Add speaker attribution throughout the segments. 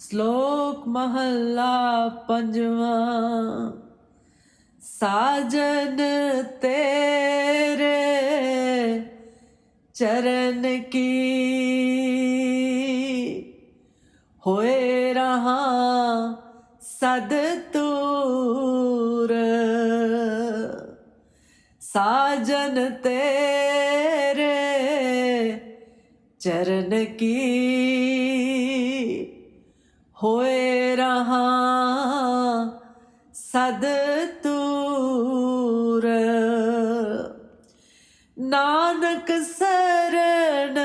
Speaker 1: ਸ਼ਲੋਕ ਮਹੱਲਾ ਪੰਜਵਾਂ, ਸਾਜਨ ਤੇਰੇ ਚਰਨ ਕੀ? ਹੋਏ ਰਹਾ ਸਦ ਤੂਰ ਸਾਜਨ ਤੇਰੇ ਚਰਨ ਕੀ? ਹੋਏ ਰਹਾ ਸਦ ਤੂਰ ਨਾਨਕ ਸਰਣ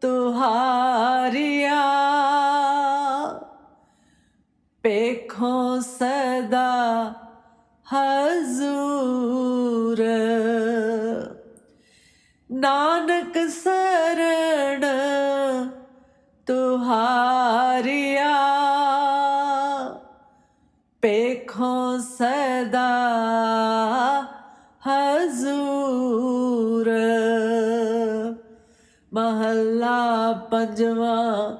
Speaker 1: ਤੁਹਾਰਿਆ ਪੇਖੋ ਸਦਾ ਹਜ਼ੂਰ। ਨਾਨਕ ਸਰਣ ਪੰਜਵਾਂ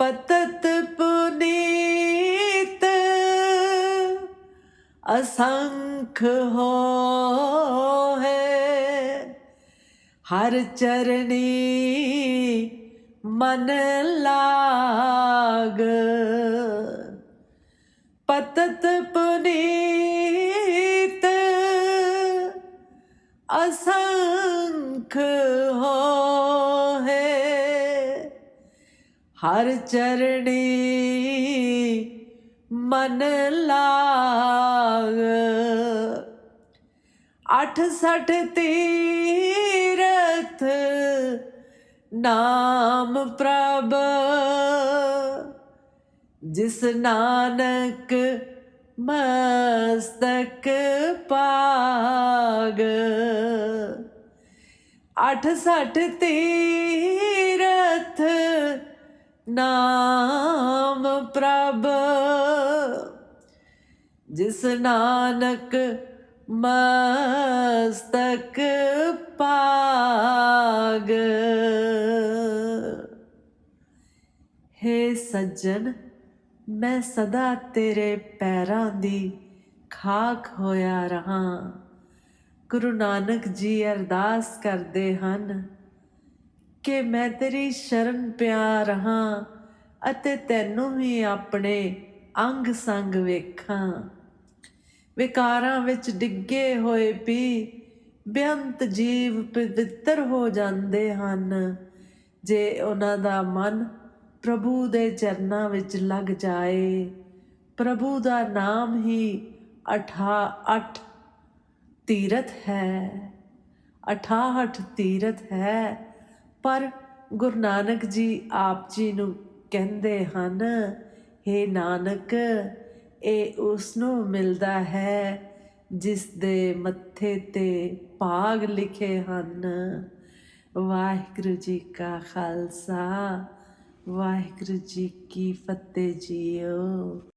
Speaker 1: ਪਤਤ ਪੁਨੀਤ ਅਸੰਖ ਹੋਏ ਹਰ ਚਰਨੀ ਮਨ ਲਾਗ। ਪਤਤ ਪੁਨੀਤ ਅਸੰਖ ਹਰ ਚਰਣੀ ਮਨ ਲਾਗ। ਅਠ ਸਠ ਤੀਰਥ ਨਾਮ ਪ੍ਰਭ, ਜਿਸ ਨਾਨਕ ਮਸਤਕ ਪਾਗ ਅਠ ਸਠ ਤੀਰਥ ਨਾਮ ਪ੍ਰਭ, ਜਿਸ ਨਾਨਕ ਮਸਤਕ ਪਾਗ ਹੇ ਸੱਜਣ, ਮੈਂ ਸਦਾ ਤੇਰੇ ਪੈਰਾਂ ਦੀ ਖਾਕ ਹੋਇਆ ਰਹਾ। ਗੁਰੂ ਨਾਨਕ ਜੀ ਅਰਦਾਸ ਕਰਦੇ ਹਨ ਕਿ ਮੈਂ ਤੇਰੀ ਸ਼ਰਨ ਪਿਆ ਰਹਾ ਅਤੇ ਤੈਨੂੰ ਹੀ ਆਪਣੇ ਅੰਗ ਸੰਗ ਵੇਖਾਂ। ਵਿਕਾਰਾਂ ਵਿੱਚ ਡਿੱਗੇ ਹੋਏ ਵੀ ਬੇਅੰਤ ਜੀਵ ਪਵਿੱਤਰ ਹੋ ਜਾਂਦੇ ਹਨ। ਜੇ ਉਹਨਾਂ ਦਾ ਮਨ ਪ੍ਰਭੂ ਦੇ ਚਰਨਾਂ ਵਿੱਚ ਲੱਗ ਜਾਏ, ਪ੍ਰਭੂ ਦਾ ਨਾਮ ਹੀ ਅਠਾ ਅਠ ਤੀਰਥ ਹੈ। 68 ਤੀਰਥ ਹੈ। ਪਰ ਗੁਰੂ ਨਾਨਕ ਜੀ ਆਪ ਜੀ ਨੂੰ ਕਹਿੰਦੇ ਹਨ हे ਨਾਨਕ, ਇਹ ਉਸ ਨੂੰ ਮਿਲਦਾ ਹੈ ਜਿਸ ਦੇ ਮੱਥੇ ਤੇ ਭਾਗ ਲਿਖੇ ਹਨ। ਵਾਹਿਗੁਰੂ ਜੀ ਕਾ ਖਾਲਸਾ, ਵਾਹਿਗੁਰੂ ਜੀ ਕੀ ਫਤਿਹ ਜੀਓ।